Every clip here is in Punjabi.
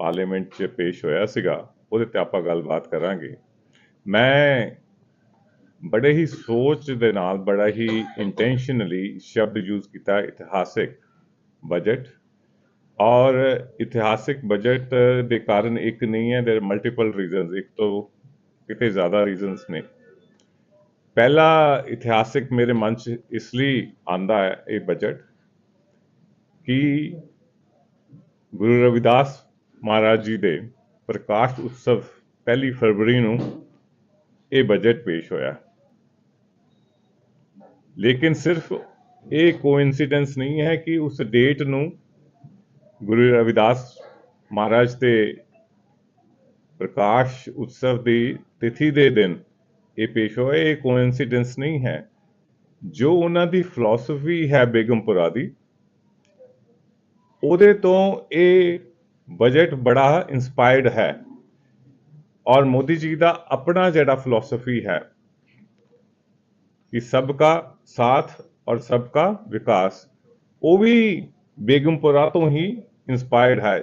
ਪਾਰਲੀਮੈਂਟ 'ਚ ਪੇਸ਼ ਹੋਇਆ ਸੀਗਾ ਉਹਦੇ ਤੇ ਆਪਾਂ ਗੱਲਬਾਤ ਕਰਾਂਗੇ ਮੈਂ ਬੜੇ ਹੀ ਸੋਚ ਦੇ ਨਾਲ ਬੜਾ ਹੀ ਇੰਟੈਂਸ਼ਨਲੀ ਸ਼ਬਦ ਯੂਜ਼ ਕੀਤਾ ਇਤਿਹਾਸਿਕ ਬਜਟ ਔਰ ਇਤਿਹਾਸਿਕ ਬਜਟ ਦੇ ਕਾਰਨ ਇੱਕ ਨਹੀਂ ਹੈ देयर ਮਲਟੀਪਲ ਰੀਜ਼ਨਸ ਇੱਕ ਤੋਂ ਕਿਤੇ ਜ਼ਿਆਦਾ ਰੀਜ਼ਨਸ ਨੇ ਪਹਿਲਾ ਇਤਿਹਾਸਿਕ ਮੇਰੇ ਮਨ 'ਚ ਇਸ ਲਈ ਆਂਦਾ ਹੈ ਇਹ ਬਜਟ ਕਿ ਗੁਰੂ ਰਵਿਦਾਸ ਮਹਾਰਾਜ ਜੀ ਦੇ ਪ੍ਰਕਾਸ਼ ਉਤਸਵ ਪਹਿਲੀ ਫਰਵਰੀ ਨੂੰ ਇਹ ਬਜਟ ਪੇਸ਼ ਹੋਇਆ। ਲੇਕਿਨ ਸਿਰਫ ਇਹ ਕੋਇਨਸੀਡੈਂਸ ਨਹੀਂ ਹੈ ਕਿ ਉਸ ਡੇਟ ਨੂੰ ਗੁਰੂ ਰਵਿਦਾਸ ਮਹਾਰਾਜ ਦੇ ਪ੍ਰਕਾਸ਼ ਉਤਸਵ ਦੀ ਤਿਥੀ ਦੇ ਦਿਨ ਇਹ ਪੇਸ਼ ਹੋਇਆ। ਇਹ ਕੋਇਨਸੀਡੈਂਸ ਨਹੀਂ ਹੈ। ਜੋ ਉਹਨਾਂ ਦੀ ਫਿਲਾਸਫੀ ਹੈ ਬੇਗਮਪੁਰਾ ਦੀ, ਉਹਦੇ ਤੋਂ ਇਹ ਬਜਟ ਬੜਾ ਇਨਸਪਾਇਰਡ ਹੈ। ਔਰ ਮੋਦੀ ਜੀ ਦਾ ਆਪਣਾ ਜਿਹੜਾ ਫਿਲਾਸਫੀ ਹੈ ਕਿ ਸਭ ਕਾ ਸਾਥ ਔਰ ਸਭ ਕਾ ਵਿਕਾਸ, ਉਹ ਵੀ ਬੇਗਮਪੁਰਾ ਤੋਂ ਹੀ ਇਨਸਪਾਇਰਡ ਹੈ।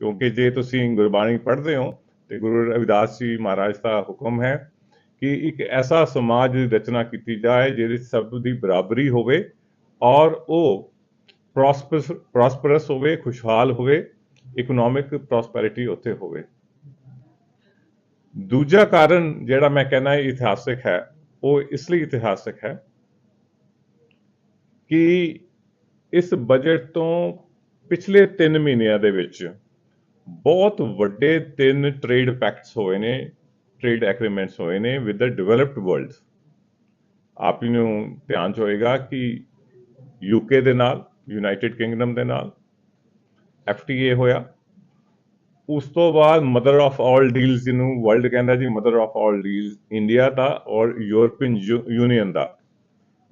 ਕਿਉਂਕਿ ਜੇ ਤੁਸੀਂ ਗੁਰਬਾਣੀ ਪੜ੍ਹਦੇ ਹੋ ਤੇ ਗੁਰੂ ਰਵਿਦਾਸ ਜੀ ਮਹਾਰਾਜ ਦਾ ਹੁਕਮ ਹੈ ਕਿ ਇੱਕ ਐਸਾ ਸਮਾਜ ਦੀ ਰਚਨਾ ਕੀਤੀ ਜਾਏ ਜਿਹਦੇ ਸਭ ਦੀ ਬਰਾਬਰੀ ਹੋਵੇ ਔਰ ਉਹ ਪ੍ਰੋਸਪਰਸ ਪ੍ਰੋਸਪਰਸ ਹੋਵੇ, ਖੁਸ਼ਹਾਲ ਹੋਵੇ। ਇਕਨੋਮਿਕ ਪ੍ਰੋਸਪੈਰਿਟੀ ਉੱਥੇ ਹੋਵੇ। ਦੂਜਾ ਕਾਰਨ ਜਿਹੜਾ ਮੈਂ ਕਹਿੰਦਾ ਇਤਿਹਾਸਿਕ ਹੈ, ਉਹ ਇਸ ਲਈ ਇਤਿਹਾਸਿਕ ਹੈ ਕਿ ਇਸ ਬਜਟ ਤੋਂ ਪਿਛਲੇ 3 ਮਹੀਨਿਆਂ ਦੇ ਵਿੱਚ ਬਹੁਤ ਵੱਡੇ ਤਿੰਨ ਟ੍ਰੇਡ ਪੈਕਟਸ ਹੋਏ ਨੇ ਟ੍ਰੇਡ ਐਗਰੀਮੈਂਟਸ ਹੋਏ ਨੇ ਵਿਦ ਦ ਡਿਵੈਲਪਡ ਵਰਲਡ ਆਪ ਜੀ ਨੂੰ ਧਿਆਨ 'ਚ ਹੋਏਗਾ ਕਿ ਯੂਕੇ ਦੇ ਨਾਲ ਯੂਨਾਈਟਿਡ ਕਿੰਗਡਮ ਦੇ ਨਾਲ ਐਫਟੀਏ ਹੋਇਆ। ਉਸ ਤੋਂ ਬਾਅਦ ਮਦਰ ਆਫ ਆਲ ਡੀਲਸ ਜਿਹਨੂੰ ਵਰਲਡ ਕਹਿੰਦਾ ਜੀ mother of all deals India ਦਾ ਔਰ ਯੂਰਪੀਅਨ ਯੂਨੀਅਨ ਦਾ,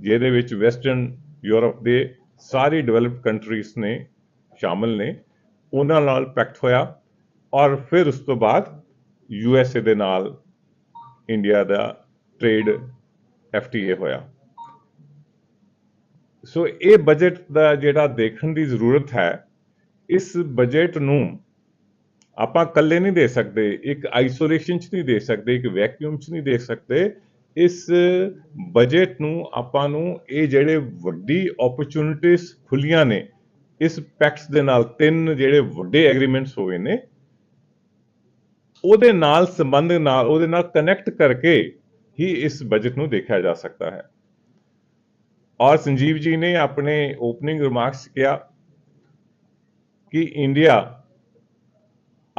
ਜਿਹਦੇ ਵਿੱਚ ਵੈਸਟਰਨ ਯੂਰਪ ਦੇ ਸਾਰੀ ਡਿਵੈਲਪ ਕੰਟਰੀਜ਼ ਨੇ, ਸ਼ਾਮਲ ਨੇ, ਉਹਨਾਂ ਨਾਲ ਪੈਕਟ ਹੋਇਆ ਔਰ ਫਿਰ ਉਸ ਤੋਂ ਬਾਅਦ ਯੂ ਐਸ ਏ ਦੇ ਨਾਲ ਇੰਡੀਆ ਦਾ ਟ੍ਰੇਡ ਏ ਹੋਇਆ। ਸੋ ਇਹ ਬਜਟ ਦਾ ਜਿਹੜਾ ਦੇਖਣ ਦੀ ਜ਼ਰੂਰਤ ਹੈ ਇਸ ਬਜਟ ਨੂੰ ਆਪਾਂ ਇਕੱਲੇ ਨਹੀਂ ਦੇ ਸਕਦੇ, ਇੱਕ ਆਈਸੋਲੇਸ਼ਨ 'ਚ ਨਹੀਂ ਦੇ ਸਕਦੇ, ਇੱਕ ਵੈਕਿਊਮ 'ਚ ਨਹੀਂ ਦੇਖ ਸਕਦੇ, ਇਸ ਬਜਟ ਨੂੰ ਆਪਾਂ ਨੂੰ ਇਹ ਜਿਹੜੇ ਵੱਡੀ ਓਪਰਚੁਨਿਟੀਆਂ ਖੁੱਲੀਆਂ ਨੇ, ਇਸ ਪੈਕਟਸ ਦੇ ਨਾਲ ਤਿੰਨ ਜਿਹੜੇ ਵੱਡੇ ਐਗਰੀਮੈਂਟਸ ਹੋਏ ਨੇ, ਉਹਦੇ ਨਾਲ ਸੰਬੰਧ ਨਾਲ, ਉਹਦੇ ਨਾਲ ਕਨੈਕਟ ਕਰਕੇ ਹੀ ਇਸ ਬਜਟ ਨੂੰ ਦੇਖਿਆ ਜਾ ਸਕਦਾ ਹੈ। ਔਰ ਸੰਜੀਵ ਜੀ ਨੇ ਆਪਣੇ ਓਪਨਿੰਗ ਰਿਮਾਰਕਸ ਕਿਹਾ ਕਿ ਇੰਡੀਆ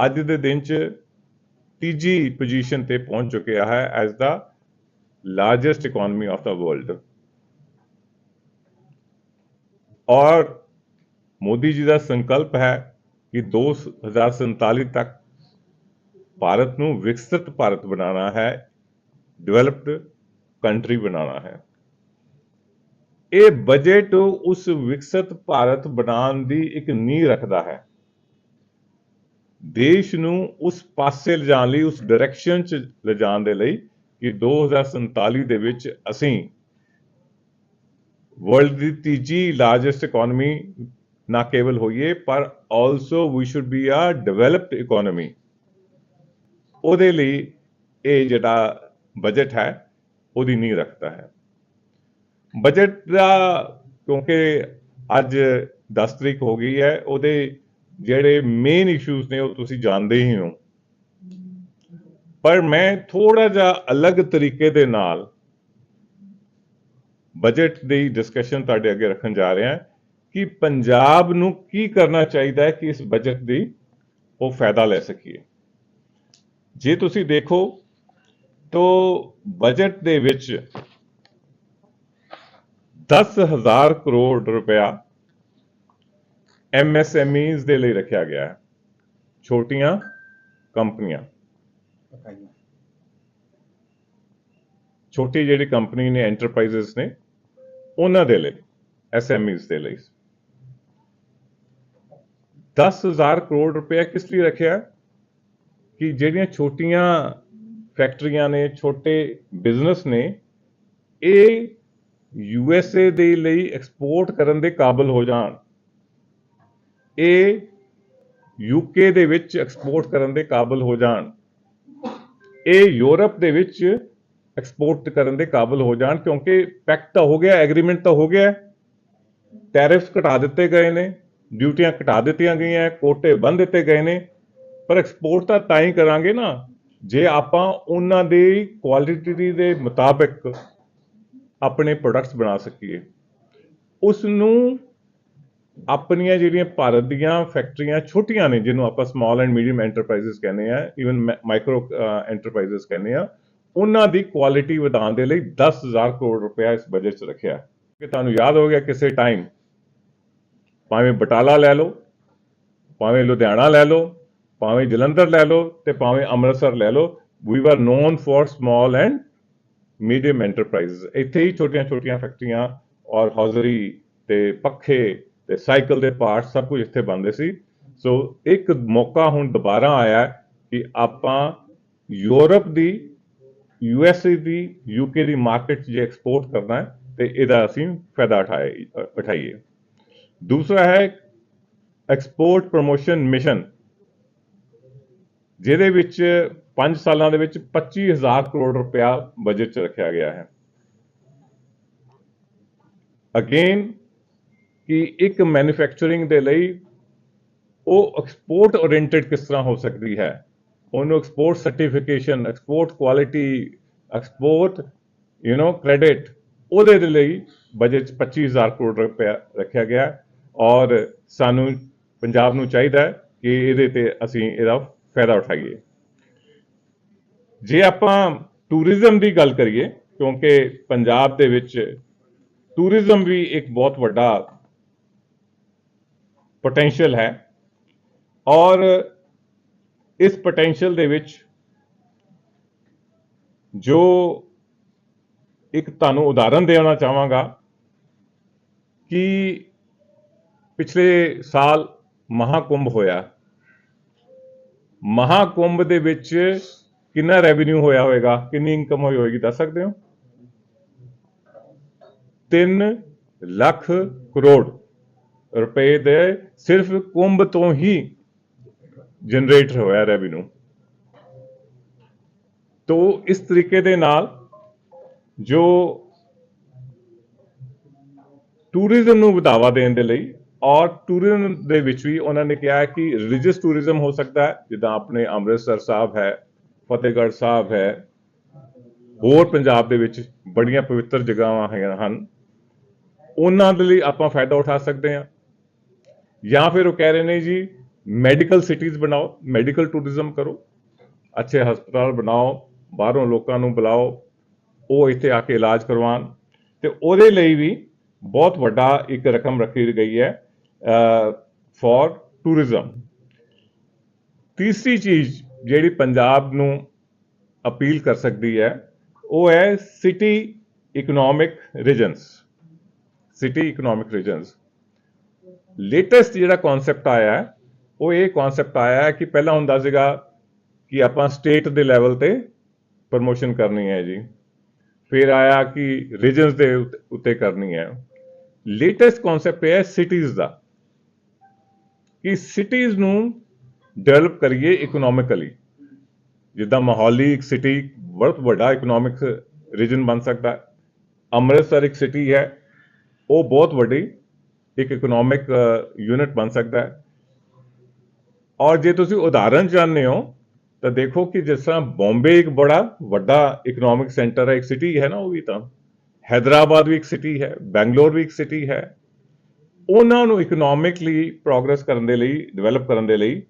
ਅੱਜ ਦੇ ਦਿਨ 'ਚ ਤੀਜੀ ਪੋਜੀਸ਼ਨ ਤੇ ਪਹੁੰਚ ਚੁੱਕਿਆ ਹੈ as the largest economy of the world ਔਰ ਮੋਦੀ ਜੀ ਦਾ ਸੰਕਲਪ ਹੈ ਕਿ 2047 ਤੱਕ ਭਾਰਤ ਨੂੰ ਵਿਕਸਿਤ ਭਾਰਤ ਬਣਾਉਣਾ ਹੈ ਡਿਵੈਲਪਡ ਕੰਟਰੀ ਬਣਾਉਣਾ ਹੈ। ਇਹ ਬਜਟ ਉਸ ਵਿਕਸਿਤ ਭਾਰਤ ਬਣਾਉਣ ਦੀ ਇੱਕ ਨੀਂਹ ਰੱਖਦਾ ਹੈ। ਦੇਸ਼ ਨੂੰ ਉਸ ਪਾਸੇ ਲਿਜਾਣ ਲਈ, ਉਸ ਡਾਇਰੈਕਸ਼ਨ 'ਚ ਲਿਜਾਣ ਦੇ ਲਈ ਕਿ 2047 ਦੇ ਵਿੱਚ ਅਸੀਂ ਵਰਲਡ ਦੀ ਤੀਜੀ ਲਾਰਜੈਸਟ ਇਕਨੋਮੀ ਨਾ ਕੇਵਲ ਹੋਈਏ, ਪਰ also we should be a developed economy ਉਹਦੇ ਲਈ ਇਹ ਜਿਹੜਾ ਬਜਟ ਹੈ, ਉਹਦੀ ਨੀਂਹ ਰੱਖਦਾ ਹੈ। ਬਜਟ ਦਾ, ਕਿਉਂਕਿ ਅੱਜ 10 ਤਰੀਕ ਹੋ ਗਈ ਹੈ, ਉਹਦੇ ਜਿਹੜੇ ਮੇਨ ਇਸ਼ੂਜ਼ ਨੇ ਉਹ ਤੁਸੀਂ ਜਾਣਦੇ ਹੀ ਹੋ। ਪਰ ਮੈਂ ਥੋੜਾ ਜਿਹਾ ਅਲੱਗ ਤਰੀਕੇ ਦੇ ਨਾਲ ਬਜਟ ਦੀ ਡਿਸਕਸ਼ਨ ਤੁਹਾਡੇ ਅੱਗੇ ਰੱਖਣ ਜਾ ਰਿਹਾ ਹਾਂ ਕਿ ਪੰਜਾਬ ਨੂੰ ਕੀ ਕਰਨਾ ਚਾਹੀਦਾ ਹੈ ਕਿ ਇਸ ਬਜਟ ਦੀ ਉਹ ਫਾਇਦਾ ਲੈ ਸਕੀਏ। ਜੇ ਤੁਸੀਂ ਦੇਖੋ, ਤਾਂ ਬਜਟ ਦੇ ਵਿੱਚ 10000 ਕਰੋੜ ਰੁਪਇਆ ਐਮਐਸਐਮਈਜ਼ ਦੇ ਲਈ ਰੱਖਿਆ ਗਿਆ ਹੈ ਛੋਟੀਆਂ ਕੰਪਨੀਆਂ ਛੋਟੀ ਜਿਹੜੀ ਕੰਪਨੀ ਨੇ ਐਂਟਰਪ੍ਰਾਈਜ਼ਸ ਨੇ ਉਹਨਾਂ ਦੇ ਲਈ ਐਸਐਮਈਜ਼ ਦੇ ਲਈ 10000 ਕਰੋੜ ਰੁਪਏ ਕਿਸ ਲਈ ਰੱਖਿਆ ਕਿ ਜਿਹੜੀਆਂ ਛੋਟੀਆਂ ਫੈਕਟਰੀਆਂ ਨੇ ਛੋਟੇ ਬਿਜ਼ਨਸ ਨੇ ਇਹ ਯੂ ਐੱਸ ਏ ਦੇ ਲਈ ਐਕਸਪੋਰਟ ਕਰਨ ਦੇ ਕਾਬਿਲ ਹੋ ਜਾਣ। ਇਹ ਯੂਕੇ ਦੇ ਵਿੱਚ ਐਕਸਪੋਰਟ ਕਰਨ ਦੇ ਕਾਬਿਲ ਹੋ ਜਾਣ। ਇਹ ਯੂਰਪ ਦੇ ਵਿੱਚ ਐਕਸਪੋਰਟ ਕਰਨ ਦੇ ਕਾਬਿਲ ਹੋ ਜਾਣ ਕਿਉਂਕਿ ਪੈਕਟ ਤਾਂ ਹੋ ਗਿਆ ਐਗਰੀਮੈਂਟ ਤਾਂ ਹੋ ਗਿਆ। ਟੈਰਿਫ ਘਟਾ ਦਿੱਤੇ ਗਏ ਨੇ ਡਿਊਟੀਆਂ ਘਟਾ ਦਿੱਤੀਆਂ ਗਈਆਂ ਕੋਟੇ ਬੰਦ ਦਿੱਤੇ ਗਏ ਨੇ। ਪਰ ਐਕਸਪੋਰਟ ਤਾਂ ਤਾਂ ਹੀ ਕਰਾਂਗੇ ਨਾ, ਜੇ ਆਪਾਂ ਉਹਨਾਂ ਦੀ ਕੁਆਲਿਟੀ ਦੇ ਮੁਤਾਬਕ ਆਪਣੇ ਪ੍ਰੋਡਕਟਸ ਬਣਾ ਸਕੀਏ। ਉਸ ਨੂੰ ਆਪਣੀਆਂ ਜਿਹੜੀਆਂ ਭਾਰਤ ਦੀਆਂ ਫੈਕਟਰੀਆਂ ਛੋਟੀਆਂ ਨੇ, ਜਿਹਨੂੰ ਆਪਾਂ ਸਮਾਲ ਐਂਡ ਮੀਡੀਅਮ ਐਂਟਰਪ੍ਰਾਈਜ਼ਸ ਕਹਿੰਦੇ ਆ ਇਵਨ ਮਾਈਕਰੋ ਐਂਟਰਪ੍ਰਾਈਜ਼ਸ ਕਹਿੰਦੇ ਆ ਉਹਨਾਂ ਦੀ ਕੁਆਲਿਟੀ ਵਧਾਉਣ ਦੇ ਲਈ 10000 ਕਰੋੜ ਰੁਪਇਆ ਇਸ ਬਜਟ 'ਚ ਰੱਖਿਆ ਕਿ ਤੁਹਾਨੂੰ ਯਾਦ ਹੋ ਗਿਆ ਕਿਸੇ ਟਾਈਮ ਭਾਵੇਂ ਬਟਾਲਾ ਲੈ ਲਓ, ਭਾਵੇਂ ਲੁਧਿਆਣਾ ਲੈ ਲਓ, ਭਾਵੇਂ ਜਲੰਧਰ ਲੈ ਲਓ ਤੇ ਭਾਵੇਂ ਅੰਮ੍ਰਿਤਸਰ ਲੈ ਲਓ we were known for small and medium enterprise ਇੱਥੇ ਹੀ ਛੋਟੀਆਂ-ਛੋਟੀਆਂ ਫੈਕਟਰੀਆਂ ਔਰ ਹੌਜ਼ਰੀ ਤੇ ਪੱਖੇ ਤੇ ਸਾਈਕਲ ਦੇ ਪਾਰਟਸ ਸਭ ਕੁਝ ਇੱਥੇ ਬਣਦੇ ਸੀ। ਸੋ ਇੱਕ ਮੌਕਾ ਹੁਣ ਦੁਬਾਰਾ ਆਇਆ ਕਿ ਆਪਾਂ ਯੂਰਪ ਦੀ ਯੂਐਸਏ ਦੀ ਯੂਕੇ ਦੀ ਮਾਰਕੀਟ 'ਚ ਜੇ ਐਕਸਪੋਰਟ ਕਰਨਾ ਹੈ, ਤੇ ਇਹਦਾ ਅਸੀਂ ਫਾਇਦਾ ਉਠਾਏ, ਉਠਾਈਏ। ਦੂਸਰਾ ਹੈ ਐਕਸਪੋਰਟ ਪ੍ਰੋਮੋਸ਼ਨ ਮਿਸ਼ਨ, ਜਿਹਦੇ ਵਿੱਚ 5 ਸਾਲਾਂ ਦੇ ਵਿੱਚ 25000 ਕਰੋੜ ਰੁਪਇਆ ਬਜਟ 'ਚ ਰੱਖਿਆ ਗਿਆ ਹੈ। ਅਗੇਨ ਕਿ ਇੱਕ ਮੈਨੂਫੈਕਚਰਿੰਗ ਦੇ ਲਈ ਉਹ ਐਕਸਪੋਰਟ ਓਰੀਐਂਟਡ ਕਿਸ ਤਰ੍ਹਾਂ ਹੋ ਸਕਦੀ ਹੈ? ਉਹਨੂੰ export certification export quality export you know credit ਉਹਦੇ ਦੇ ਲਈ ਬਜਟ 'ਚ 25000 ਕਰੋੜ ਰੁਪਇਆ ਰੱਖਿਆ ਗਿਆ। ਔਰ ਸਾਨੂੰ ਪੰਜਾਬ ਨੂੰ ਚਾਹੀਦਾ ਕਿ ਇਹਦੇ ਤੇ ਅਸੀਂ ਇਹਦਾ ਫਾਇਦਾ ਉਠਾਈਏ। ਜੇ ਆਪਾਂ ਟੂਰਿਜ਼ਮ ਦੀ ਗੱਲ ਕਰੀਏ, ਕਿਉਂਕਿ ਪੰਜਾਬ ਦੇ ਵਿੱਚ ਟੂਰਿਜ਼ਮ ਵੀ ਇੱਕ ਬਹੁਤ ਵੱਡਾ ਪੋਟੈਂਸ਼ੀਅਲ ਹੈ ਔਰ ਇਸ ਪੋਟੈਂਸ਼ੀਅਲ ਦੇ ਵਿੱਚ ਜੋ ਇੱਕ ਤੁਹਾਨੂੰ ਉਦਾਹਰਨ ਦੇਣਾ ਚਾਹਾਂਗਾ ਕਿ ਪਿਛਲੇ ਸਾਲ ਮਹਾਕੁੰਭ ਹੋਇਆ। ਮਹਾਕੁੰਭ ਦੇ ਵਿੱਚ ਕਿੰਨਾ ਰੈਵਨਿਊ ਹੋਇਆ ਹੋਵੇਗਾ, ਕਿੰਨੀ ਇਨਕਮ ਹੋਈ ਹੋਵੇਗੀ ਦੱਸ ਸਕਦੇ ਹੋ? 3 ਲੱਖ ਕਰੋੜ ਰੁਪਏ ਦੇ ਸਿਰਫ ਕੁੰਭ ਤੋਂ ਹੀ ਜਨਰੇਟ ਹੋਇਆ ਰੈਵਨਿਊ ਤੋ ਇਸ ਤਰੀਕੇ ਦੇ ਨਾਲ ਜੋ ਟੂਰਿਜ਼ਮ ਨੂੰ ਵਧਾਵਾ ਦੇਣ ਦੇ ਲਈ ਔਰ ਟੂਰਿਜ਼ਮ ਦੇ ਵਿੱਚ ਵੀ ਉਹਨਾਂ ਨੇ ਕਿਹਾ ਕਿ ਰਿਲੀਜੀਅਸ ਟੂਰਿਜ਼ਮ ਹੋ ਸਕਦਾ ਹੈ, ਜਿੱਦਾਂ ਆਪਣੇ ਅੰਮ੍ਰਿਤਸਰ ਸਾਹਿਬ ਹੈ ਫਤਿਹਗੜ੍ਹ ਸਾਹਿਬ ਹੈ। ਹੋਰ ਪੰਜਾਬ ਦੇ ਵਿੱਚ ਬੜੀਆਂ ਪਵਿੱਤਰ ਜਗ੍ਹਾਵਾਂ ਹੈਗੀਆਂ ਹਨ। ਉਹਨਾਂ ਦੇ ਲਈ ਆਪਾਂ ਫਾਇਦਾ ਉਠਾ ਸਕਦੇ ਹਾਂ। ਜਾਂ ਫਿਰ ਉਹ ਕਹਿ ਰਹੇ ਨੇ ਜੀ ਮੈਡੀਕਲ ਸਿਟੀਜ਼ ਬਣਾਓ ਮੈਡੀਕਲ ਟੂਰਿਜ਼ਮ ਕਰੋ। ਅੱਛੇ ਹਸਪਤਾਲ ਬਣਾਓ, ਬਾਹਰੋਂ ਲੋਕਾਂ ਨੂੰ ਬੁਲਾਓ, ਉਹ ਇੱਥੇ ਆ ਕੇ ਇਲਾਜ ਕਰਵਾਉਣ। ਤੇ ਉਹਦੇ ਲਈ ਵੀ ਬਹੁਤ ਵੱਡਾ ਇੱਕ ਰਕਮ ਰੱਖੀ ਗਈ ਹੈ ਫॉर ਟੂਰਿਜ਼ਮ ਤੀਸਰੀ ਚੀਜ਼ ਜਿਹੜੀ ਪੰਜਾਬ ਨੂੰ ਅਪੀਲ ਕਰ ਸਕਦੀ ਹੈ, ਉਹ ਹੈ city economic regions city economic regions latest ਜਿਹੜਾ ਕਨਸੈਪਟ ਆਇਆ, ਉਹ ਇਹ ਕਨਸੈਪਟ ਆਇਆ ਹੈ ਕਿ ਪਹਿਲਾਂ ਹੁੰਦਾ ਸੀਗਾ ਕਿ ਆਪਾਂ ਸਟੇਟ ਦੇ ਲੈਵਲ ਤੇ ਪ੍ਰਮੋਸ਼ਨ ਕਰਨੀ ਹੈ ਜੀ। ਫਿਰ ਆਇਆ ਕਿ ਰੀਜਨਸ ਦੇ ਉੱਤੇ- ਉੱਤੇ ਕਰਨੀ ਹੈ। ਲੇਟੈਸਟ ਕਨਸੈਪਟ ਹੈ ਸਿਟੀਜ਼ ਦਾ। ਕਿ ਸਿਟੀਜ਼ ਨੂੰ ਡਿਵੈਲਪ ਕਰੀਏ ਇਕਨੋਮਿਕਲੀ ਜਿੱਦਾਂ ਮੋਹਾਲੀ ਇੱਕ ਸਿਟੀ ਬਹੁਤ ਵੱਡਾ ਇਕਨੋਮਿਕ ਰੀਜਨ ਬਣ ਸਕਦਾ ਹੈ। ਅੰਮ੍ਰਿਤਸਰ ਇੱਕ ਸਿਟੀ ਹੈ, ਉਹ ਬਹੁਤ ਵੱਡੀ ਇੱਕ ਇਕਨੋਮਿਕ ਯੂਨਿਟ ਬਣ ਸਕਦਾ ਹੈ। ਔਰ ਜੇ ਤੁਸੀਂ ਉਦਾਹਰਨ ਜਾਣਦੇ ਹੋ, ਤਾਂ ਦੇਖੋ ਕਿ ਜਿਸ ਤਰ੍ਹਾਂ ਬੰਬੇ ਇੱਕ ਬੜਾ ਵੱਡਾ ਇਕਨੋਮਿਕ ਸੈਂਟਰ ਹੈ, ਇੱਕ ਸਿਟੀ ਹੈ ਨਾ ਉਹ ਵੀ ਤਾਂ। ਹੈਦਰਾਬਾਦ ਵੀ ਇੱਕ ਸਿਟੀ ਹੈ, ਬੈਂਗਲੌਰ ਵੀ ਇੱਕ ਸਿਟੀ ਹੈ। ਉਹਨਾਂ ਨੂੰ ਇਕਨੋਮਿਕਲੀ ਪ੍ਰੋਗਰੈਸ ਕਰਨ ਦੇ ਲਈ ਡਿਵੈਲਪ ਕਰਨ ਦੇ ਲਈ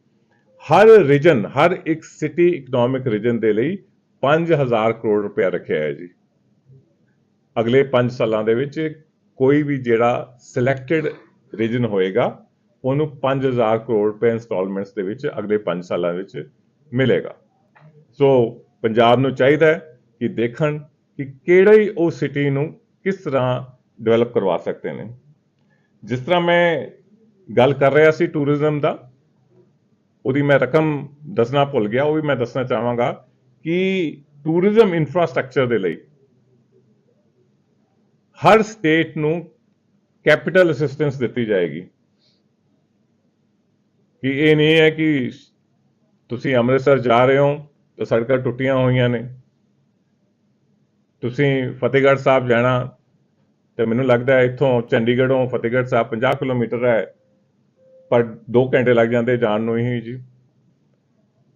ਹਰ ਰੀਜਨ ਹਰ ਇੱਕ ਸਿਟੀ ਇਕਨੋਮਿਕ ਰੀਜਨ ਦੇ ਲਈ 5000 ਕਰੋੜ ਰੁਪਏ ਰੱਖਿਆ ਹੈ ਜੀ। ਅਗਲੇ 5 ਸਾਲਾਂ ਦੇ ਵਿੱਚ ਕੋਈ ਵੀ ਜਿਹੜਾ ਸਿਲੈਕਟਡ ਰੀਜਨ ਹੋਏਗਾ, ਉਹਨੂੰ 5000 ਕਰੋੜ ਰੁਪਏ ਇਨਸਟਾਲਮੈਂਟਸ ਦੇ ਵਿੱਚ ਅਗਲੇ 5 ਸਾਲਾਂ ਵਿੱਚ ਮਿਲੇਗਾ। ਸੋ ਪੰਜਾਬ ਨੂੰ ਚਾਹੀਦਾ ਹੈ ਕਿ ਦੇਖਣ ਕਿ ਕਿਹੜੀ ਉਹ ਸਿਟੀ ਨੂੰ ਕਿਸ ਤਰ੍ਹਾਂ ਡਿਵੈਲਪ ਕਰਵਾ ਸਕਦੇ ਨੇ। ਜਿਸ ਤਰ੍ਹਾਂ ਮੈਂ ਗੱਲ ਕਰ ਰਿਹਾ ਸੀ ਟੂਰਿਜ਼ਮ ਦਾ ਉਹਦੀ ਮੈਂ ਰਕਮ ਦੱਸਣਾ ਭੁੱਲ ਗਿਆ, ਉਹ ਵੀ ਮੈਂ ਦੱਸਣਾ ਚਾਹਾਂਗਾ ਕਿ ਟੂਰਿਜ਼ਮ ਇਨਫਰਾਸਟ੍ਰਕਚਰ ਦੇ ਲਈ ਹਰ ਸਟੇਟ ਨੂੰ ਕੈਪੀਟਲ ਅਸਿਸਟੈਂਸ ਦਿੱਤੀ ਜਾਏਗੀ। ਕਿ ਇਹ ਨਹੀਂ ਹੈ ਕਿ ਤੁਸੀਂ ਅੰਮ੍ਰਿਤਸਰ ਜਾ ਰਹੇ ਹੋ ਤਾਂ ਸੜਕਾਂ ਟੁੱਟੀਆਂ ਹੋਈਆਂ ਨੇ। ਤੁਸੀਂ ਫਤਿਹਗੜ੍ਹ ਸਾਹਿਬ ਜਾਣਾ ਤੇ ਮੈਨੂੰ ਲੱਗਦਾ ਹੈ ਇੱਥੋਂ ਚੰਡੀਗੜ੍ਹੋਂ ਫਤਿਹਗੜ੍ਹ ਸਾਹਿਬ 50 ਕਿਲੋਮੀਟਰ ਹੈ ਪਰ 2 ਘੰਟੇ ਲੱਗ ਜਾਂਦੇ ਜਾਣ ਨੂੰ ਹੀ ਜੀ।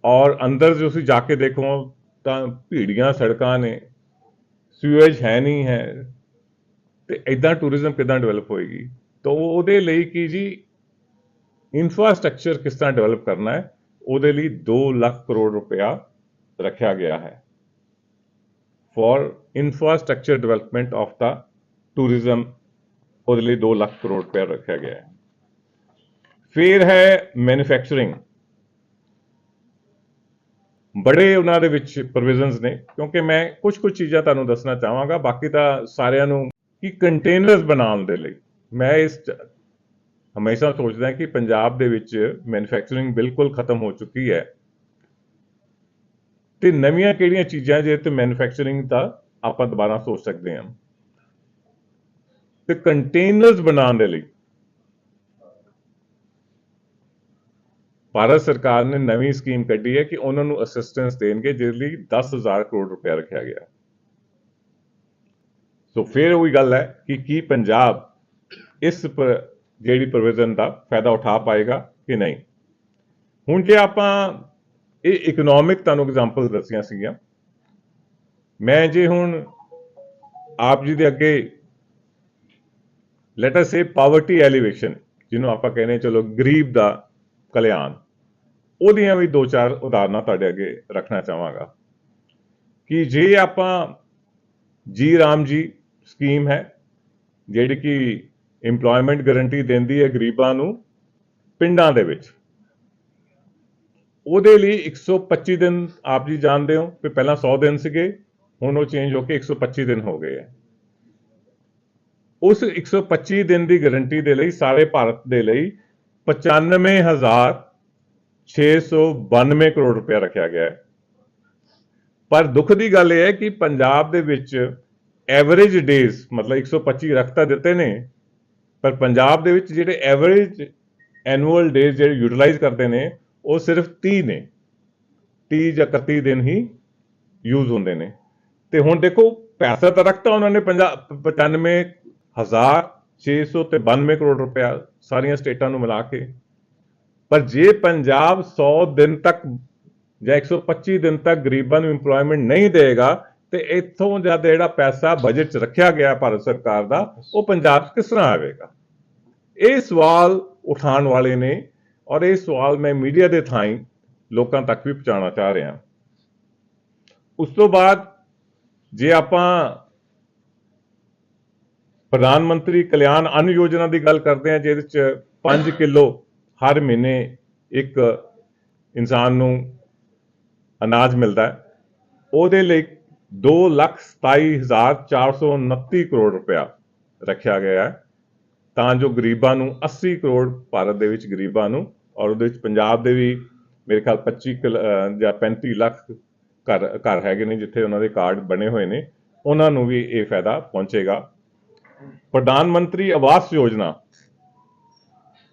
ਔਰ ਅੰਦਰ ਜੇ ਤੁਸੀਂ ਜਾ ਕੇ ਦੇਖੋ ਤਾਂ ਭੀੜੀਆਂ ਸੜਕਾਂ ਨੇ ਸੀਵੇਜ ਹੈ ਨਹੀਂ ਹੈ ਤੇ ਇਦਾਂ ਟੂਰਿਜ਼ਮ ਕਿਦਾਂ ਡਿਵੈਲਪ ਹੋਏਗੀ? ਤਾਂ ਉਹਦੇ ਲਈ ਕੀ ਜੀ? ਇਨਫਰਾਸਟ੍ਰਕਚਰ ਕਿਸ ਤਰ੍ਹਾਂ ਡਿਵੈਲਪ ਕਰਨਾ ਹੈ? ਉਹਦੇ ਲਈ 2 ਲੱਖ ਕਰੋੜ ਰੁਪਇਆ ਰੱਖਿਆ ਗਿਆ ਹੈ। For infrastructure ਡਿਵੈਲਪਮੈਂਟ of ਦਾ ਟੂਰਿਜ਼ਮ ਉਹਦੇ ਲਈ 2 ਲੱਖ ਕਰੋੜ ਰੁਪਇਆ ਰੱਖਿਆ ਗਿਆ ਹੈ। ਫਿਰ ਹੈ ਮੈਨੂਫੈਕਚਰਿੰਗ ਬੜੇ ਉਹਨਾਂ ਦੇ ਵਿੱਚ ਪ੍ਰੋਵੀਜ਼ਨਸ ਨੇ, ਕਿਉਂਕਿ ਮੈਂ ਕੁਝ ਕੁਝ ਚੀਜ਼ਾਂ ਤੁਹਾਨੂੰ ਦੱਸਣਾ ਚਾਹਾਂਗਾ। ਬਾਕੀ ਤਾਂ ਸਾਰਿਆਂ ਨੂੰ ਕਿ ਕੰਟੇਨਰਸ ਬਣਾਉਣ ਦੇ ਲਈ ਮੈਂ ਇਸ ਹਮੇਸ਼ਾ ਸੋਚਦਾ ਕਿ ਪੰਜਾਬ ਦੇ ਵਿੱਚ ਮੈਨੂਫੈਕਚਰਿੰਗ ਬਿਲਕੁਲ ਖਤਮ ਹੋ ਚੁੱਕੀ ਹੈ। ਤੇ ਨਵੀਆਂ ਕਿਹੜੀਆਂ ਚੀਜ਼ਾਂ ਜੇ ਤੇ ਮੈਨੂਫੈਕਚਰਿੰਗ ਦਾ ਆਪਾਂ ਦੁਬਾਰਾ ਸੋਚ ਸਕਦੇ ਹਾਂ। ਤੇ ਕੰਟੇਨਰਸ ਬਣਾਉਣ ਦੇ ਲਈ ਭਾਰਤ ਸਰਕਾਰ ਨੇ ਨਵੀਂ ਸਕੀਮ ਕੱਢੀ ਹੈ ਕਿ ਉਹਨਾਂ ਨੂੰ ਅਸਿਸਟੈਂਸ ਦੇਣਗੇ, ਜਿਹਦੇ ਲਈ 10000 ਕਰੋੜ ਰੁਪਏ ਰੱਖਿਆ ਗਿਆ। ਸੋ ਫਿਰ ਉਹੀ ਗੱਲ ਹੈ ਕਿ ਕੀ ਪੰਜਾਬ ਇਸ ਪਰ, ਜਿਹੜੀ ਪ੍ਰੋਵੀਜ਼ਨ ਦਾ ਫਾਇਦਾ ਉਠਾ ਪਾਏਗਾ ਕਿ ਨਹੀਂ? ਹੁਣ ਜੇ ਆਪਾਂ ਇਹ ਇਕਨੋਮਿਕ ਤੁਹਾਨੂੰ ਐਗਜ਼ਾਮਪਲ ਦੱਸੀਆਂ ਸੀਗੀਆਂ। ਮੈਂ ਜੇ ਹੁਣ ਆਪ ਜੀ ਦੇ ਅੱਗੇ let us say poverty alleviation ਜਿਹਨੂੰ ਆਪਾਂ ਕਹਿੰਦੇ ਚਲੋ ਗਰੀਬ ਦਾ ਕਲਿਆਣ। ਉਹਦੀਆਂ ਵੀ ਦੋ ਚਾਰ ਉਦਾਹਰਨਾਂ ਤੁਹਾਡੇ ਅੱਗੇ ਰੱਖਣਾ ਚਾਹਾਂਗਾ ਕਿ ਜੇ ਆਪਾਂ ਜੀ ਰਾਮ ਜੀ ਸਕੀਮ ਹੈ, ਜਿਹੜੀ ਕਿ EMPLOYMENT ਗਾਰੰਟੀ ਦਿੰਦੀ ਹੈ ਗਰੀਬਾਂ ਨੂੰ ਪਿੰਡਾਂ ਦੇ ਵਿੱਚ, ਉਹਦੇ ਲਈ 125 ਦਿਨ ਆਪ ਜੀ ਜਾਣਦੇ ਹੋ ਕਿ ਪਹਿਲਾਂ 100 ਦਿਨ ਸੀਗੇ, ਹੁਣ ਉਹ ਚੇਂਜ ਹੋ ਕੇ 125 ਦਿਨ ਹੋ ਗਏ ਹੈ। ਉਸ 125 ਦਿਨ ਦੀ ਗਾਰੰਟੀ ਦੇ ਲਈ ਸਾਰੇ ਭਾਰਤ ਦੇ ਲਈ 95692 ਕਰੋੜ ਰੁਪਏ ਰੱਖਿਆ ਗਿਆ ਹੈ। ਪਰ ਦੁੱਖ ਦੀ ਗੱਲ ਇਹ ਹੈ ਕਿ ਪੰਜਾਬ ਦੇ ਵਿੱਚ ਐਵਰੇਜ ਡੇਜ਼ ਮਤਲਬ 125 ਰੱਖ ਤਾਂ ਦਿੱਤੇ ਨੇ, ਪਰ ਪੰਜਾਬ ਦੇ ਵਿੱਚ ਜਿਹੜੇ ਐਵਰੇਜ ਐਨੂਅਲ ਡੇਜ਼ ਜਿਹੜੇ ਯੂਟਿਲਾਈਜ਼ ਕਰਦੇ ਨੇ, ਉਹ ਸਿਰਫ 30 ਨੇ। 30 ਜਾਂ 31 ਦਿਨ ਹੀ ਯੂਜ਼ ਹੁੰਦੇ ਨੇ। ਤੇ ਹੁਣ ਦੇਖੋ, ਪੈਸਾ ਤਾਂ ਰੱਖਤਾ ਉਹਨਾਂ ਨੇ 95692 ਹਜ਼ਾਰ 92 ਕਰੋੜ ਰੁਪਇਆ ਸਾਰੀਆਂ ਸਟੇਟਾਂ ਨੂੰ ਮਿਲਾ ਕੇ। ਪਰ ਜੇ ਪੰਜਾਬ 100 ਦਿਨ ਤੱਕ ਜਾਂ 125 ਦਿਨ ਤੱਕ ਗਰੀਬਾਂ ਨੂੰ EMPLOYMENT ਨਹੀਂ ਦੇਗਾ ਤੇ ਇੱਥੋਂ ਜਦ ਜਿਹੜਾ ਪੈਸਾ ਬਜਟ 'ਚ ਰੱਖਿਆ ਗਿਆ ਭਾਰਤ ਸਰਕਾਰ ਦਾ, ਉਹ ਪੰਜਾਬ 'ਚ ਕਿਸ ਤਰ੍ਹਾਂ ਆਵੇਗਾ? ਇਹ ਸਵਾਲ ਉਠਾਉਣ ਵਾਲੇ ਨੇ ਔਰ ਇਹ ਸਵਾਲ ਮੈਂ ਮੀਡੀਆ ਦੇ ਥਾਈਂ ਲੋਕਾਂ ਤੱਕ ਵੀ ਪਹੁੰਚਾਉਣਾ ਚਾਹ ਰਿਹਾ। ਉਸ ਤੋਂ ਬਾਅਦ ਜੇ ਆਪਾਂ ਪ੍ਰਧਾਨ ਮੰਤਰੀ ਕਲਿਆਣ ਅੰਨ ਯੋਜਨਾ ਦੀ ਗੱਲ ਕਰਦੇ ਹਾਂ, ਜਿਹਦੇ ਚ 5 ਕਿਲੋ ਹਰ ਮਹੀਨੇ ਇੱਕ ਇਨਸਾਨ ਨੂੰ ਅਨਾਜ ਮਿਲਦਾ ਹੈ। ਉਹਦੇ ਲਈ 227429 ਕਰੋੜ ਰੁਪਇਆ ਰੱਖਿਆ ਗਿਆ ਹੈ। ਤਾਂ ਜੋ ਗਰੀਬਾਂ ਨੂੰ 80 ਕਰੋੜ ਭਾਰਤ ਦੇ ਵਿੱਚ ਗਰੀਬਾਂ ਨੂੰ ਔਰ ਉਹਦੇ ਵਿੱਚ ਪੰਜਾਬ ਦੇ ਵੀ ਮੇਰੇ ਖਿਆਲ 25 ਕਿਲ- ਜਾਂ 35 ਲੱਖ ਘਰ ਘਰ ਹੈਗੇ ਨੇ ਜਿੱਥੇ ਉਹਨਾਂ ਦੇ ਕਾਰਡ ਬਣੇ ਹੋਏ ਨੇ, ਉਹਨਾਂ ਨੂੰ ਵੀ ਇਹ ਫਾਇਦਾ ਪਹੁੰਚੇਗਾ। ਪ੍ਰਧਾਨ ਮੰਤਰੀ ਆਵਾਸ ਯੋਜਨਾ।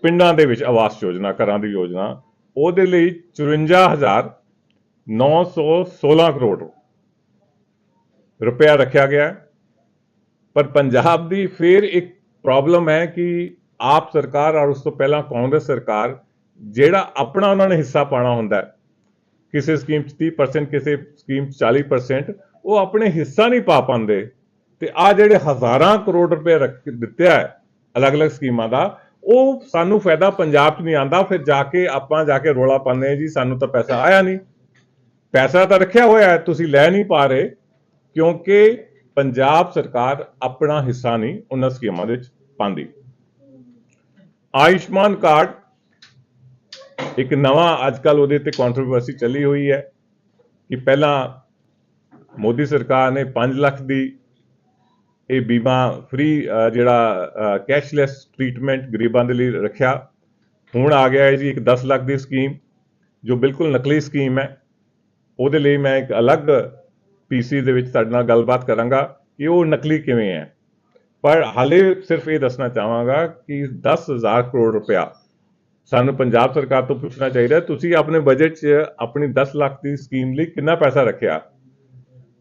ਪਿੰਡਾਂ ਦੇ ਵਿੱਚ ਆਵਾਸ ਯੋਜਨਾ, ਘਰਾਂ ਦੀ ਯੋਜਨਾ, ਉਹਦੇ ਲਈ 54916 ਕਰੋੜ ਰੁਪਇਆ ਰੱਖਿਆ ਗਿਆ ਪਰ ਪੰਜਾਬ ਦੀ ਫਿਰ ਇੱਕ ਪ੍ਰੋਬਲਮ ਹੈ ਕਿ ਆਪ ਸਰਕਾਰ ਔਰ ਉਸ ਤੋਂ ਪਹਿਲਾਂ ਕਾਂਗਰਸ ਸਰਕਾਰ ਜਿਹੜਾ ਆਪਣਾ ਉਹਨਾਂ ਨੇ ਹਿੱਸਾ ਪਾਣਾ ਹੁੰਦਾ ਹੈ, ਕਿਸੇ ਸਕੀਮ 'ਚ 30% ਕਿਸੇ ਸਕੀਮ 'ਚ 40% ਉਹ ਆਪਣੇ ਹਿੱਸਾ ਨਹੀਂ ਪਾ ਪਾਉਂਦੇ। ਤੇ ਆ ਜਿਹੜੇ ਹਜ਼ਾਰਾਂ ਕਰੋੜ ਰੁਪਏ ਰੱਖ ਦਿੱਤੇ ਹੈ, ਅਲੱਗ-ਅਲੱਗ ਸਕੀਮਾਂ ਦਾ, ਉਹ ਸਾਨੂੰ ਫਾਇਦਾ ਪੰਜਾਬ 'ਚ ਨਹੀਂ ਆਂਦਾ ਫਿਰ ਜਾ ਕੇ ਆਪਾਂ ਜਾ ਕੇ ਰੋਲਾ ਪਾਉਂਦੇ ਹਾਂ ਜੀ, ਸਾਨੂੰ ਤਾਂ ਪੈਸਾ ਆਇਆ ਨਹੀਂ। ਪੈਸਾ ਤਾਂ ਰੱਖਿਆ ਹੋਇਆ ਹੈ, ਤੁਸੀਂ ਲੈ ਨਹੀਂ ਪਾ ਰਹੇ, ਕਿਉਂਕਿ ਪੰਜਾਬ ਸਰਕਾਰ ਆਪਣਾ ਹਿੱਸਾ ਨਹੀਂ ਉਹਨਾਂ ਸਕੀਮਾਂ ਦੇ ਵਿੱਚ ਪਾਉਂਦੀ। ਆਯੁਸ਼ਮਾਨ ਕਾਰਡ ਇੱਕ ਨਵਾਂ ਅੱਜਕੱਲ ਉਹਦੇ ਤੇ ਕੰਟਰੋਵਰਸੀ ਚੱਲੀ ਹੋਈ ਹੈ ਕਿ ਪਹਿਲਾਂ ਮੋਦੀ ਸਰਕਾਰ ਨੇ 5 ਲੱਖ ਦੀ ਇਹ ਬੀਮਾ ਫ੍ਰੀ ਜਿਹੜਾ ਕੈਸ਼ਲੈਸ ਟ੍ਰੀਟਮੈਂਟ ਗਰੀਬਾਂ ਦੇ ਲਈ ਰੱਖਿਆ। ਹੁਣ ਆ ਗਿਆ ਹੈ ਜੀ ਇੱਕ 10 ਲੱਖ ਦੀ ਸਕੀਮ ਜੋ ਬਿਲਕੁਲ ਨਕਲੀ ਸਕੀਮ ਹੈ। ਉਹਦੇ ਲਈ ਮੈਂ ਇੱਕ ਅਲੱਗ ਪੀਸੀ ਦੇ ਵਿੱਚ ਤੁਹਾਡੇ ਨਾਲ ਗੱਲਬਾਤ ਕਰਾਂਗਾ ਕਿ ਉਹ ਨਕਲੀ ਕਿਵੇਂ ਹੈ। ਪਰ ਹਾਲੇ ਸਿਰਫ ਇਹ ਦੱਸਣਾ ਚਾਹਾਂਗਾ ਕਿ 10000 ਕਰੋੜ ਰੁਪਇਆ ਸਾਨੂੰ ਪੰਜਾਬ ਸਰਕਾਰ ਤੋਂ ਪੁੱਛਣਾ ਚਾਹੀਦਾ ਤੁਸੀਂ ਆਪਣੇ ਬਜਟ 'ਚ ਆਪਣੀ 10 ਲੱਖ ਦੀ ਸਕੀਮ ਲਈ ਕਿੰਨਾ ਪੈਸਾ ਰੱਖਿਆ?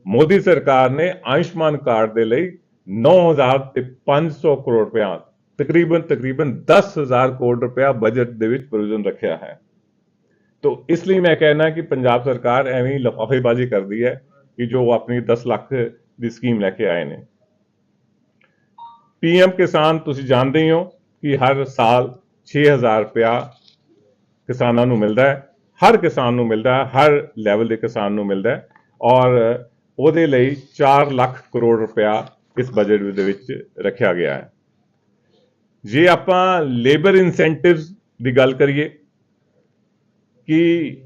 ਮੋਦੀ ਸਰਕਾਰ ਨੇ ਆਯੁਸ਼ਮਾਨ ਕਾਰਡ ਦੇ ਲਈ 9000 ਤੇ 500 ਕਰੋੜ ਰੁਪਇਆ, ਤਕਰੀਬਨ ਤਕਰੀਬਨ 10000 ਕਰੋੜ ਰੁਪਇਆ ਬਜਟ ਦੇ ਵਿੱਚ ਪ੍ਰੋਵੀਜ਼ਨ ਰੱਖਿਆ ਹੈ। ਤੋ ਇਸ ਲਈ ਮੈਂ ਕਹਿਣਾ ਕਿ ਪੰਜਾਬ ਸਰਕਾਰ ਐਵੇਂ ਲਫਾਫੇਬਾਜ਼ੀ ਕਰਦੀ ਹੈ ਕਿ ਜੋ ਆਪਣੀ 10 ਲੱਖ ਦੀ ਸਕੀਮ ਲੈ ਕੇ ਆਏ ਨੇ। ਪੀਐਮ ਕਿਸਾਨ, ਤੁਸੀਂ ਜਾਣਦੇ ਹੀ ਹੋ ਕਿ ਹਰ ਸਾਲ 6000 ਰੁਪਇਆ ਕਿਸਾਨਾਂ ਨੂੰ ਮਿਲਦਾ ਹੈ। ਹਰ ਕਿਸਾਨ ਨੂੰ ਮਿਲਦਾ ਹੈ, ਹਰ ਲੈਵਲ ਦੇ ਕਿਸਾਨ ਨੂੰ ਮਿਲਦਾ ਹੈ ਔਰ ਉਹਦੇ ਲਈ 4 ਲੱਖ ਕਰੋੜ ਰੁਪਇਆ ਇਸ ਬਜਟ ਦੇ ਵਿੱਚ ਰੱਖਿਆ ਗਿਆ ਹੈ। ਜੇ ਆਪਾਂ ਲੇਬਰ ਇਨਸੈਂਟਿਵਸ ਦੀ ਗੱਲ ਕਰੀਏ ਕਿ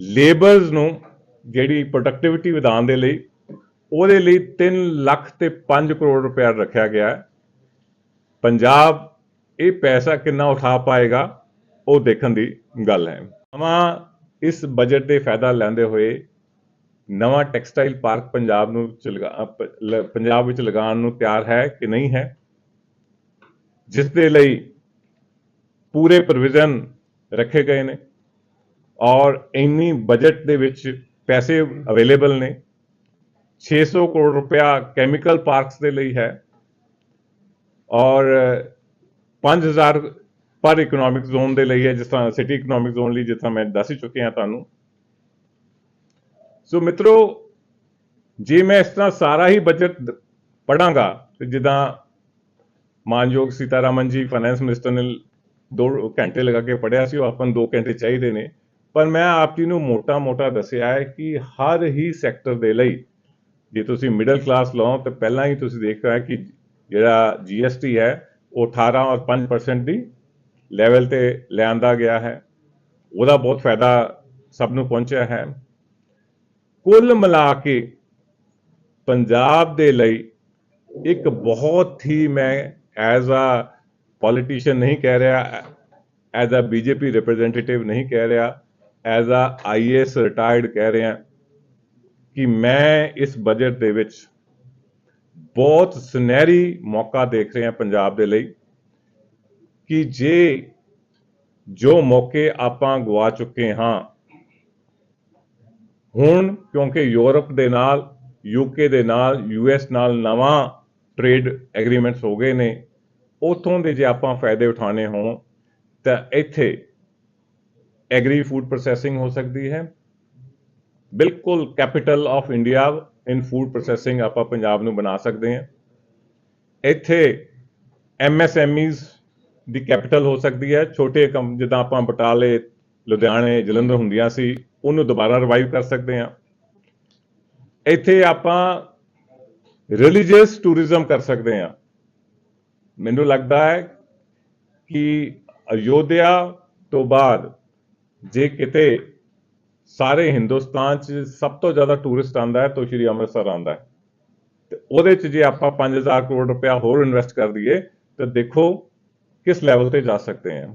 ਲੇਬਰਸ ਨੂੰ ਜਿਹੜੀ ਪ੍ਰੋਡਕਟਿਵਿਟੀ ਵਧਾਉਣ ਦੇ ਲਈ ਉਹਦੇ ਲਈ 3 ਲੱਖ ਤੇ 5 ਕਰੋੜ ਰੁਪਇਆ ਰੱਖਿਆ ਗਿਆ ਹੈ। ਪੰਜਾਬ ਇਹ ਪੈਸਾ ਕਿੰਨਾ ਉਠਾ ਪਾਏਗਾ ਉਹ ਦੇਖਣ ਦੀ ਗੱਲ ਹੈ। ਨਵਾਂ ਇਸ ਬਜਟ ਦੇ ਫਾਇਦਾ ਲੈਂਦੇ ਹੋਏ ਨਵਾਂ ਟੈਕਸਟਾਈਲ ਪਾਰਕ ਪੰਜਾਬ ਨੂੰ ਚ ਲਗਾ- ਪੰਜਾਬ ਵਿੱਚ ਲਗਾਉਣ ਨੂੰ ਤਿਆਰ ਹੈ ਕਿ ਨਹੀਂ ਹੈ? ਜਿਸ ਦੇ ਲਈ ਪੂਰੇ ਪ੍ਰੋਵੀਜ਼ਨ ਰੱਖੇ ਗਏ ਨੇ ਔਰ ਇੰਨੀ ਬਜਟ ਦੇ ਵਿੱਚ ਪੈਸੇ ਅਵੇਲੇਬਲ ਨੇ। 600 ਕਰੋੜ ਰੁਪਇਆ ਕੈਮੀਕਲ ਪਾਰਕਸ ਦੇ ਲਈ ਹੈ ਔਰ 5000 ਪਰ ਇਕਨੋਮਿਕ ਜ਼ੋਨ ਦੇ ਲਈ ਹੈ, ਜਿਸ ਤਰ੍ਹਾਂ ਸਿਟੀ ਇਕਨੋਮਿਕ ਜ਼ੋਨ ਲਈ ਜਿਸ ਤਰ੍ਹਾਂ ਮੈਂ ਦੱਸ ਹੀ ਚੁੱਕਿਆ ਤੁਹਾਨੂੰ। ਸੋ ਮਿੱਤਰੋ, ਜੇ ਮੈਂ ਇਸ ਤਰ੍ਹਾਂ ਸਾਰਾ ਹੀ ਬਜਟ ਪੜਾਂਗਾ ਤੇ ਜਿੱਦਾਂ ਮਾਨਯੋਗ ਸੀਤਾਰਾਮਨ ਜੀ ਫਾਈਨੈਂਸ ਮਿਨਿਸਟਰ ਨੇ 2 ਘੰਟੇ ਲਗਾ ਕੇ ਪੜਿਆ ਸੀ, ਉਹ ਆਪਾਂ ਨੂੰ 2 ਘੰਟੇ ਚਾਹੀਦੇ ਨੇ। ਪਰ ਮੈਂ ਆਪ ਜੀ ਨੂੰ ਮੋਟਾ-ਮੋਟਾ ਦੱਸਿਆ ਹੈ ਕਿ ਹਰ ਹੀ ਸੈਕਟਰ ਦੇ ਲਈ, ਜੇ ਤੁਸੀਂ ਮਿਡਲ ਕਲਾਸ ਲਓ, ਤਾਂ ਪਹਿਲਾਂ ਹੀ ਤੁਸੀਂ ਦੇਖ ਰਹੇ ਕਿ ਜਿਹੜਾ ਜੀਐਸਟੀ ਹੈ, ਉਹ 18 ਔਰ 5% ਦੀ ਲੈਵਲ ਤੇ ਲਿਆਂਦਾ ਗਿਆ ਹੈ। ਉਹਦਾ ਬਹੁਤ ਫਾਇਦਾ ਸਭ ਨੂੰ ਪਹੁੰਚਿਆ ਹੈ। ਕੁੱਲ ਮਿਲਾ ਕੇ ਪੰਜਾਬ ਦੇ ਲਈ ਇੱਕ ਬਹੁਤ ਹੀ ਮੈਂ ਐਜ਼ ਅ ਪੋਲੀਟੀਸ਼ੀਅਨ ਨਹੀਂ ਕਹਿ ਰਿਹਾ ਐਜ਼ ਅ ਬੀਜੇਪੀ ਰਿਪਰੈਜ਼ੈਂਟੇਟਿਵ ਨਹੀਂ ਕਹਿ ਰਿਹਾ ਐਜ਼ ਅ ਆਈਐਸ ਰਿਟਾਇਰਡ ਕਹਿ ਰਿਹਾ ਕਿ ਮੈਂ ਇਸ ਬਜਟ ਦੇ ਵਿੱਚ ਬਹੁਤ ਸੁਨਹਿਰੀ ਮੌਕਾ ਦੇਖ ਰਿਹਾ ਪੰਜਾਬ ਦੇ ਲਈ ਕਿ ਜੇ ਜੋ ਮੌਕੇ ਆਪਾਂ ਗਵਾ ਚੁੱਕੇ ਹਾਂ ਹੁਣ ਕਿਉਂਕਿ ਯੂਰਪ ਦੇ ਨਾਲ ਯੂਕੇ ਦੇ ਨਾਲ ਯੂਐਸ ਨਾਲ ਨਵਾਂ ਟ੍ਰੇਡ ਐਗਰੀਮੈਂਟਸ ਹੋ ਗਏ ਨੇ, ਉਥੋਂ ਦੇ ਜੇ ਆਪਾਂ ਫਾਇਦੇ ਉਠਾਣੇ ਹੋਣ, ਤਾਂ ਇੱਥੇ ਐਗਰੀ ਫੂਡ ਪ੍ਰੋਸੈਸਿੰਗ ਹੋ ਸਕਦੀ ਹੈ। ਬਿਲਕੁਲ capital of India in food processing ਆਪਾਂ ਪੰਜਾਬ ਨੂੰ ਬਣਾ ਸਕਦੇ ਹਾਂ। ਇੱਥੇ ਐਮਐਸਐਮਈਜ਼ ਦੀ ਕੈਪੀਟਲ ਹੋ ਸਕਦੀ ਹੈ, ਛੋਟੇ ਕੰਮ ਜਿੱਦਾਂ ਆਪਾਂ ਬਟਾਲੇ ਲੁਧਿਆਣੇ ਜਲੰਧਰ ਹੁੰਦੀਆਂ ਸੀ, ਉਹਨੂੰ ਦੁਬਾਰਾ ਰਿਵਾਈਵ ਕਰ ਸਕਦੇ ਹਾਂ। ਇੱਥੇ ਆਪਾਂ ਰਿਲੀਜੀਅਸ ਟੂਰਿਜ਼ਮ ਕਰ ਸਕਦੇ ਹਾਂ। ਮੈਨੂੰ ਲੱਗਦਾ ਹੈ ਕਿ ਅਯੋਧਿਆ ਤੋਂ ਬਾਅਦ ਜੇ ਕਿਤੇ ਸਾਰੇ ਹਿੰਦੁਸਤਾਨ 'ਚ ਸਭ ਤੋਂ ਜ਼ਿਆਦਾ ਟੂਰਿਸਟ ਆਂਦਾ ਹੈ, ਤਾਂ ਸ਼੍ਰੀ ਅੰਮ੍ਰਿਤਸਰ ਆਂਦਾ ਹੈ। ਤੇ ਉਹਦੇ 'ਚ ਜੇ ਆਪਾਂ 5000 ਕਰੋੜ ਰੁਪਇਆ ਹੋਰ ਇਨਵੈਸਟ ਕਰ ਦਈਏ, ਤਾਂ ਦੇਖੋ ਕਿਸ ਲੈਵਲ ਤੇ ਜਾ ਸਕਦੇ ਹਾਂ।